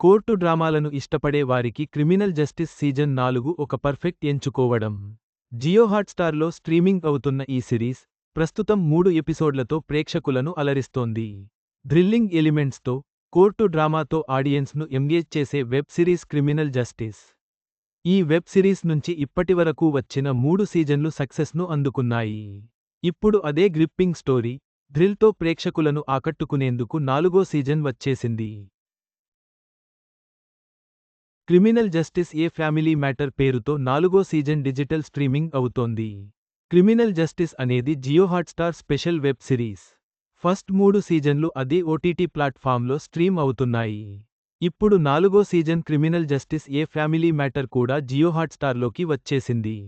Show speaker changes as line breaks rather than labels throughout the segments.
Court డ్రామాలను ఇష్టపడే వారికి criminal justice season నాలుగు ఒక పర్ఫెక్ట్ ఎంచుకోవడం. జియో హాట్స్టార్లో స్ట్రీమింగ్ అవుతున్న ఈ సిరీస్ ప్రస్తుతం మూడు ఎపిసోడ్లతో ప్రేక్షకులను అలరిస్తోంది. థ్రిల్లింగ్ ఎలిమెంట్స్తో కోర్టు డ్రామాతో ఆడియన్స్ను ఎంగేజ్ చేసే వెబ్ సిరీస్ క్రిమినల్ జస్టిస్. ఈ వెబ్ సిరీస్ నుంచి ఇప్పటివరకు వచ్చిన మూడు సీజన్లు సక్సెస్ను అందుకున్నాయి. ఇప్పుడు అదే గ్రిప్పింగ్ స్టోరీ థ్రిల్తో ప్రేక్షకులను ఆకట్టుకునేందుకు నాలుగో సీజన్ వచ్చేసింది. Criminal justice a family matter పేరుతో నాలుగో సీజన్ డిజిటల్ స్ట్రీమింగ్ అవుతోంది. క్రిమినల్ జస్టిస్ అనేది Jio Hotstar special web series. First మూడు సీజన్లు అదే ఓటీటీ ప్లాట్ఫామ్లో స్ట్రీమ్ అవుతున్నాయి. ఇప్పుడు నాలుగో season criminal justice a family matter కూడా జియో హాట్స్టార్లోకి వచ్చేసింది.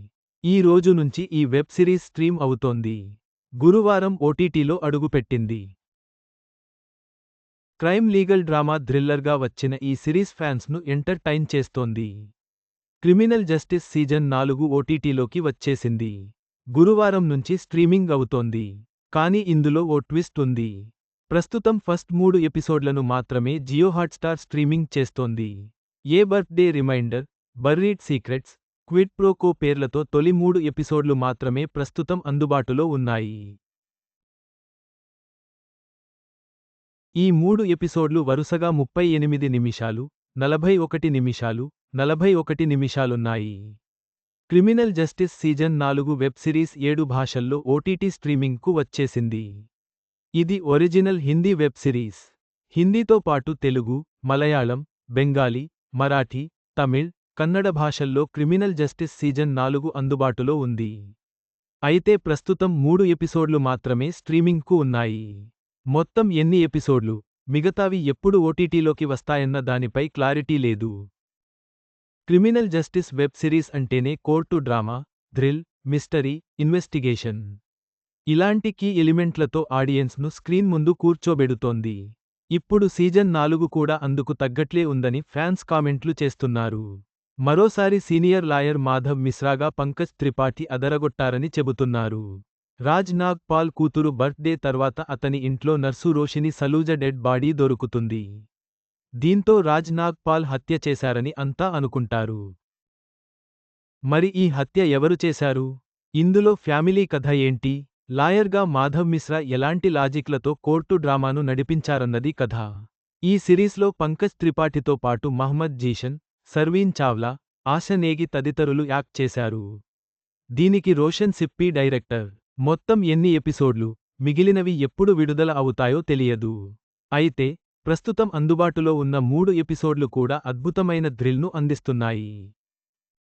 ఈ రోజు నుంచి ఈ వెబ్ సిరీస్ స్ట్రీమ్ అవుతోంది. గురువారం ఓటీటీలో అడుగుపెట్టింది. క్రైమ్ లీగల్ డ్రామా థ్రిల్లర్గా వచ్చిన ఈ సిరీస్ ఫ్యాన్స్ను ఎంటర్టైన్ చేస్తోంది. క్రిమినల్ జస్టిస్ సీజన్ నాలుగు ఓటీటీలోకి వచ్చేసింది. గురువారం నుంచి స్ట్రీమింగ్ అవుతోంది. కానీ ఇందులో ఓ ట్విస్ట్ ఉంది. ప్రస్తుతం ఫస్ట్ మూడు ఎపిసోడ్లను మాత్రమే జియో హాట్స్టార్ స్ట్రీమింగ్ చేస్తోంది. A birthday reminder buried secrets quid pro quo పేర్లతో తొలి మూడు ఎపిసోడ్లు మాత్రమే ప్రస్తుతం అందుబాటులో ఉన్నాయి. ఈ మూడు ఎపిసోడ్లు వరుసగా ముప్పై ఎనిమిది నిమిషాలు నలభై ఒకటి నిమిషాలు నలభై ఒకటి నిమిషాలున్నాయి. క్రిమినల్ జస్టిస్ సీజన్ నాలుగు వెబ్ సిరీస్ ఏడు భాషల్లో ఓటీటీ స్ట్రీమింగ్కు వచ్చేసింది. ఇది ఒరిజినల్ హిందీ వెబ్ సిరీస్. హిందీతో పాటు తెలుగు మలయాళం బెంగాలీ మరాఠీ తమిళ్ కన్నడ భాషల్లో క్రిమినల్ జస్టిస్ సీజన్ నాలుగు అందుబాటులో ఉంది. అయితే ప్రస్తుతం మూడు ఎపిసోడ్లు మాత్రమే స్ట్రీమింగ్కు ఉన్నాయి. మొత్తం ఎన్ని ఎపిసోడ్లు? మిగతావి ఎప్పుడు ఓటీటీలోకి వస్తాయన్న దానిపై క్లారిటీ లేదు. క్రిమినల్ జస్టిస్ వెబ్ సిరీస్ అంటేనే court drama thrill mystery investigation. ఇలాంటి కీ ఎలిమెంట్లతో ఆడియన్స్ను స్క్రీన్ ముందు కూర్చోబెడుతోంది. ఇప్పుడు సీజన్ నాలుగు కూడా అందుకు తగ్గట్లే ఉందని ఫ్యాన్స్ కామెంట్లు చేస్తున్నారు. మరోసారి సీనియర్ లాయర్ మాధవ్ మిశ్రాగా పంకజ్ త్రిపాఠి అదరగొట్టారని చెబుతున్నారు. రాజ్ నాగ్పాల్ కూతురు బర్త్డే తర్వాత అతని ఇంట్లో nurse Roshni Saluja dead body దొరుకుతుంది. దీంతో రాజ్ నాగ్పాల్ హత్య చేశారని అంతా అనుకుంటారు. మరి ఈ హత్య ఎవరు చేశారు? ఇందులో ఫ్యామిలీ కథ ఏంటి? లాయర్గా మాధవ్ మిశ్రా ఎలాంటి లాజిక్లతో కోర్టు డ్రామాను నడిపించారన్నది కథ. ఈ సిరీస్లో పంకజ్ త్రిపాఠితో పాటు మహ్మద్ జీషన్ సర్వీన్ చావ్లా ఆశనేగి తదితరులు యాక్ట్ చేశారు. దీనికి రోషన్ సిప్పి డైరెక్టర్. మొత్తం ఎన్ని ఎపిసోడ్లు మిగిలినవి ఎప్పుడు విడుదల అవుతాయో తెలియదు. అయితే ప్రస్తుతం అందుబాటులో ఉన్న మూడు ఎపిసోడ్లు కూడా అద్భుతమైన థ్రిల్ను అందిస్తున్నాయి.